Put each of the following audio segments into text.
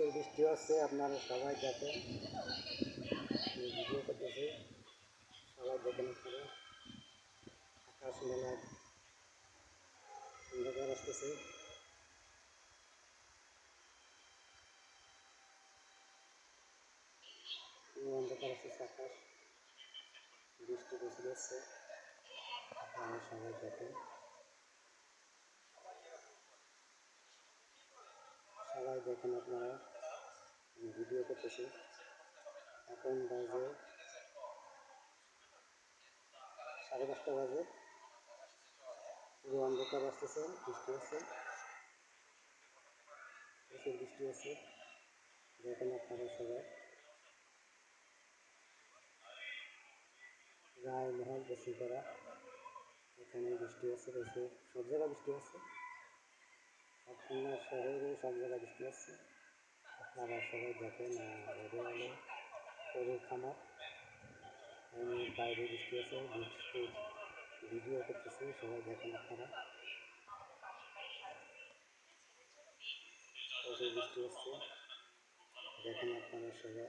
প্রচুর বৃষ্টি হচ্ছে, আপনারা সবাই দেখেন। ভিডিও করতেছি, সবাই দেখেন আপনারা। আকাশ মেলা অন্ধকার আসতেছে। অন্ধকার আসতেছে আকাশ। বৃষ্টি প্রচুর হচ্ছে আপনারা সবাই দেখেন সবাই দেখেন আপনারা। ভিডিও করতেছি। এখন বাজে সাড়ে পাঁচটা বাজে। পুরো অন্ধকার আসতেছে, বৃষ্টি আছে প্রচুর বৃষ্টি হচ্ছে। দেখেন আপনারা সবাই। রায় মহল বসুন্ধরা এখানে বৃষ্টি আছে প্রচুর। সব জায়গায় বৃষ্টি হচ্ছে। আপনার শহরে সব জায়গায় বৃষ্টি হচ্ছে। আপনারা সবাই দেখেন রোদে খামার আমি বাইরে বৃষ্টি আছে ভিডিও করতেছি, সবাই দেখেন আপনারা। প্রচুর বৃষ্টি হচ্ছে, দেখেন আপনারা সবাই।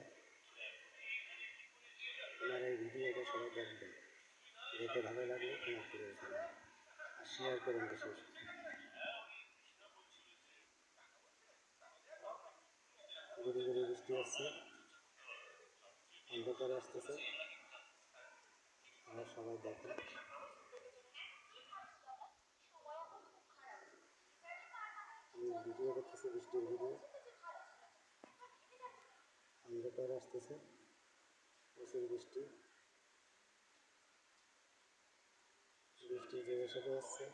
আপনারা এই ভিডিওটা সবাই দেখবেন। দেখে ভালো লাগলে কমেন্ট করে আর শেয়ার করুন বেশি গুড়ি গুড়ি বৃষ্টি আসছে অন্ধকার আসতেছে। আমরা সবাই আমি ভিডিও করতেছি বৃষ্টির ভিডিও অন্ধকার আসতেছে। প্রচুর বৃষ্টি। বৃষ্টি জোরে সোরে আসছে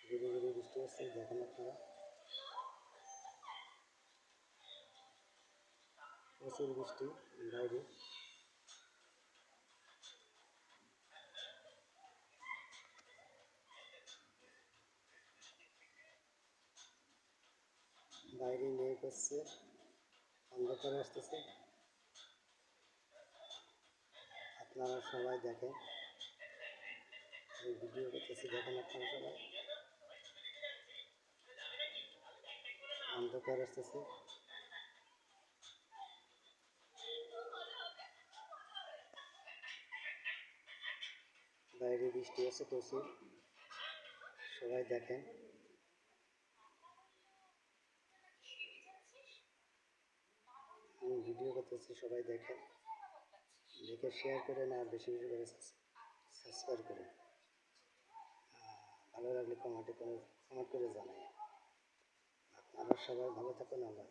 গুড়ি গুড়ি বৃষ্টি আসছে দেখেন আপনারা। প্রচুর বৃষ্টি বাইরে। বাইরে মেঘ হচ্ছে অন্ধকার আসতেছে। আপনারা সবাই দেখেন। এই ভিডিও করতেছি দেখেন আপনারা সবাই। অন্ধকার আসতেছে। বাইরে বৃষ্টি আছে প্রচুর। সবাই দেখেন। আমি ভিডিও করতেছি, সবাই দেখেন। দেখে শেয়ার করেন আর বেশি বেশি করে সাবস্ক্রাইব করেন। ভালো লাগলে কমেন্টে কমেন্ট করে জানাই আপনারা সবাই ভালো থাকুন, আল্লাহ